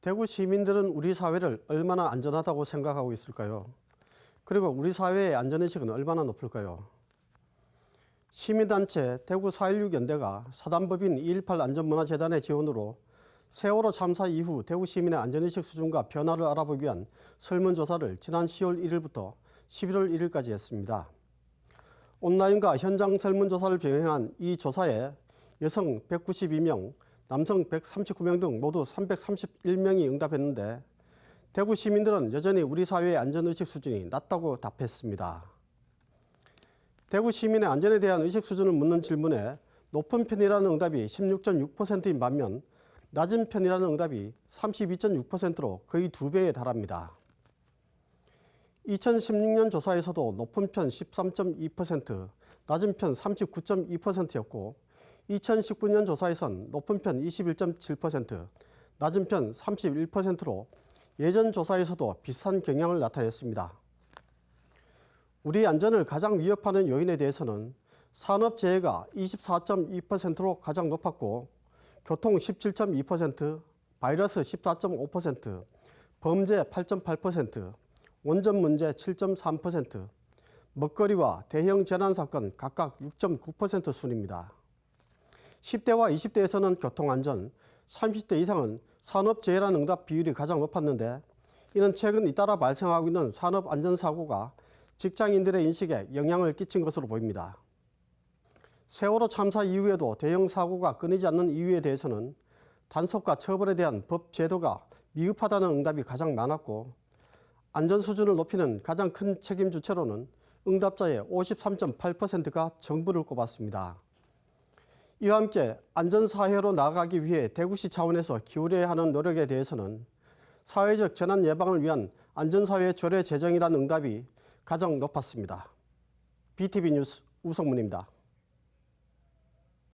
대구 시민들은 우리 사회를 얼마나 안전하다고 생각하고 있을까요? 그리고 우리 사회의 안전의식은 얼마나 높을까요? 시민단체 대구 4.16 연대가 사단법인 218 안전문화재단의 지원으로 세월호 참사 이후 대구 시민의 안전의식 수준과 변화를 알아보기 위한 설문조사를 지난 10월 1일부터 11월 1일까지 했습니다. 온라인과 현장 설문조사를 병행한 이 조사에 여성 192명, 남성 139명 등 모두 331명이 응답했는데 대구 시민들은 여전히 우리 사회의 안전의식 수준이 낮다고 답했습니다. 대구 시민의 안전에 대한 의식 수준을 묻는 질문에 높은 편이라는 응답이 16.6%인 반면 낮은 편이라는 응답이 32.6%로 거의 두 배에 달합니다. 2016년 조사에서도 높은 편 13.2%, 낮은 편 39.2%였고 2019년 조사에선 높은 편 21.7%, 낮은 편 31%로 예전 조사에서도 비슷한 경향을 나타냈습니다. 우리 안전을 가장 위협하는 요인에 대해서는 산업 재해가 24.2%로 가장 높았고 교통 17.2%, 바이러스 14.5%, 범죄 8.8%, 원전 문제 7.3%, 먹거리와 대형 재난 사건 각각 6.9% 순입니다. 10대와 20대에서는 교통안전, 30대 이상은 산업재해란 응답 비율이 가장 높았는데 이는 최근 잇따라 발생하고 있는 산업안전사고가 직장인들의 인식에 영향을 끼친 것으로 보입니다. 세월호 참사 이후에도 대형 사고가 끊이지 않는 이유에 대해서는 단속과 처벌에 대한 법 제도가 미흡하다는 응답이 가장 많았고 안전 수준을 높이는 가장 큰 책임 주체로는 응답자의 53.8%가 정부를 꼽았습니다. 이와 함께 안전사회로 나아가기 위해 대구시 차원에서 기울여야 하는 노력에 대해서는 사회적 재난 예방을 위한 안전사회 조례 제정이라는 응답이 가장 높았습니다. BTV 뉴스 우성문입니다.